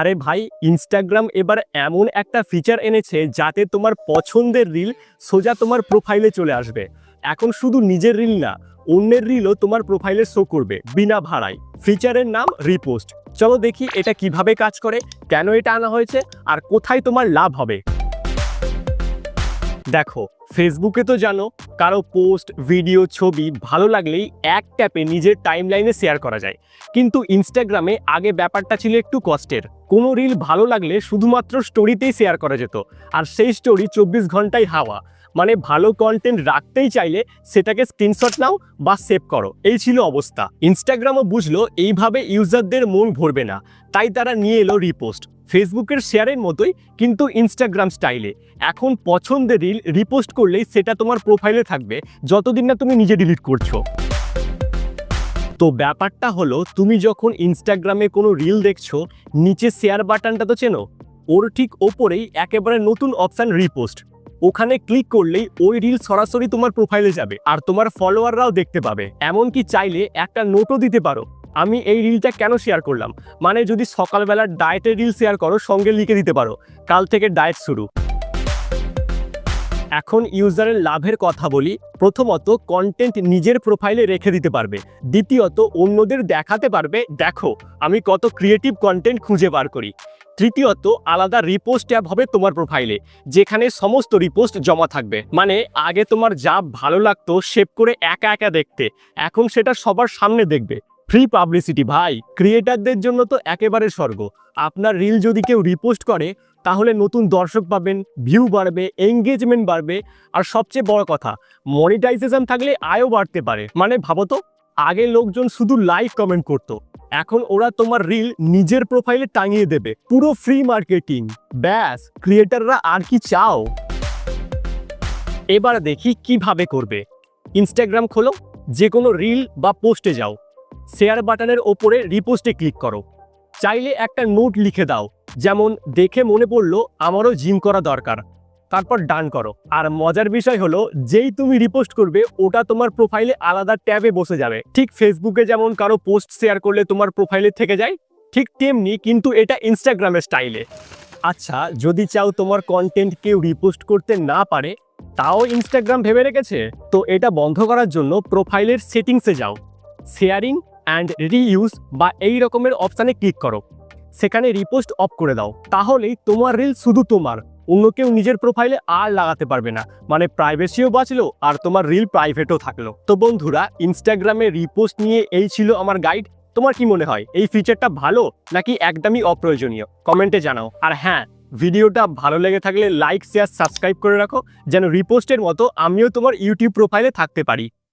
আরে ভাই ইনস্টাগ্রাম এবার এমন একটা ফিচার এনেছে যাতে তোমার পছন্দের রিল সোজা তোমার প্রোফাইলে চলে আসবে। এখন শুধু নিজের রিল না, অন্যের রিলও তোমার প্রোফাইলে শো করবে বিনা ভাড়ায়। ফিচারের নাম রিপোস্ট চলো দেখি এটা কীভাবে কাজ করে, কেন এটা আনা হয়েছে, আর কোথায় তোমার লাভ হবে। দেখো ফেসবুকে তো জানো, কারও পোস্ট ভিডিও ছবি ভালো লাগলেই এক ট্যাপে নিজের টাইম লাইনে শেয়ার করা যায়। কিন্তু ইনস্টাগ্রামে আগে ব্যাপারটা ছিল একটু কষ্টের। কোনো রিল ভালো লাগলে শুধুমাত্র স্টোরিতেই শেয়ার করা যেত। আর সেই স্টোরি চব্বিশ ঘন্টায় হাওয়া। মানে ভালো কন্টেন্ট রাখতেই চাইলে সেটাকে স্ক্রিনশট নাও বা সেভ করো। এই ছিল অবস্থা। ইনস্টাগ্রামও বুঝলো এইভাবে ইউজারদের মন ভরবে না। তাই তারা নিয়ে এলো রিপোস্ট ফেসবুকের শেয়ারের মতোই, কিন্তু ইনস্টাগ্রাম স্টাইলে এখন পছন্দের রিল রিপোস্ট করলেই সেটা তোমার প্রোফাইলে থাকবে, যতদিন না তুমি নিজে ডিলিট করছ। তো ব্যাপারটা হলো, তুমি যখন ইনস্টাগ্রামে কোনো রিল দেখছ, নিচে শেয়ার বাটনটা তো চেনো? ওর ঠিক ওপরেই একেবারে নতুন অপশান রিপোস্ট ওখানে ক্লিক করলেই ওই রিল সরাসরি তোমার প্রোফাইলে যাবে আর তোমার ফলোয়াররাও দেখতে পাবে। এমনকি চাইলে একটা নোটও দিতে পারো। আমি এই রিলটা কেন শেয়ার করলাম? মানে যদি সকালবেলার ডায়েটের রিল শেয়ার করো, সঙ্গে লিখে দিতে পারো। কাল থেকে ডায়েট শুরু। এখন ইউজারের লাভের কথা বলি, প্রথমত কন্টেন্ট নিজের প্রোফাইলে রেখে দিতে পারবে। দ্বিতীয়ত, অন্যদের দেখাতে পারবে, দেখো, আমি কত ক্রিয়েটিভ কন্টেন্ট খুঁজে বার করি। তৃতীয়ত, আলাদা রিপোস্ট ট্যাব হবে তোমার প্রোফাইলে যেখানে সমস্ত রিপোস্ট জমা থাকবে। মানে আগে তোমার যা ভালো লাগতো সেভ করে একা একা দেখতে। এখন সেটা সবার সামনে দেখবে। ফ্রি পাবলিসিটি ভাই। ক্রিয়েটারদের জন্য তো একেবারে স্বর্গ। আপনার রিল যদি কেউ রিপোস্ট করে, তাহলে নতুন দর্শক পাবেন ভিউ বাড়বে এঙ্গেজমেন্ট বাড়বে। আর সবচেয়ে বড় কথা মনিটাইজেশন থাকলে আয়ও বাড়তে পারে। মানে ভাবো তো আগে লোকজন শুধু লাইক কমেন্ট করত। এখন ওরা তোমার রিল নিজের প্রোফাইলে টাঙিয়ে দেবে। পুরো ফ্রি মার্কেটিং ব্যাস ক্রিয়েটাররা আর কি চাও? এবার দেখি কীভাবে করবে। ইনস্টাগ্রাম খোলো যে কোনো রিল বা পোস্টে যাও। শেয়ার বাটনের ওপরে রিপোস্টে ক্লিক করো। চাইলে একটা নোট লিখে দাও, যেমন, দেখে মনে পড়ল আমারও জিম করা দরকার। তারপর ডান করো। আর মজার বিষয় হলো, যেই তুমি রিপোস্ট করবে, ওটা তোমার প্রোফাইলে আলাদা ট্যাবে বসে যাবে। ঠিক ফেসবুকে যেমন কারও পোস্ট শেয়ার করলে তোমার প্রোফাইলে থেকে যায়, ঠিক তেমনি কিন্তু এটা ইনস্টাগ্রামের স্টাইলে। আচ্ছা যদি চাও তোমার কন্টেন্ট কেউ রিপোস্ট করতে না পারে, তাও ইনস্টাগ্রাম ভেবে রেখেছে? তো এটা বন্ধ করার জন্য প্রোফাইলের সেটিংসে যাও। শেয়ারিং অ্যান্ড রিইউজ বা এই রকমের অপশানে ক্লিক করো। সেখানে রিপোস্ট অফ করে দাও। তাহলেই তোমার রিল শুধু তোমার। অন্য কেউ নিজের প্রোফাইলে আর লাগাতে পারবে না। মানে প্রাইভেসিও বাঁচলো আর তোমার রিল প্রাইভেটও থাকল। তো বন্ধুরা ইনস্টাগ্রামে রিপোস্ট নিয়ে এই ছিল আমার গাইড তোমার কি মনে হয়, এই ফিচারটা ভালো নাকি একদমই অপ্রয়োজনীয়? কমেন্টে জানাও। আর হ্যাঁ ভিডিওটা ভালো লেগে থাকলে লাইক শেয়ার সাবস্ক্রাইব করে রাখো। যেন রিপোস্টের মতো আমিও তোমার ইউটিউব প্রোফাইলে থাকতে পারি।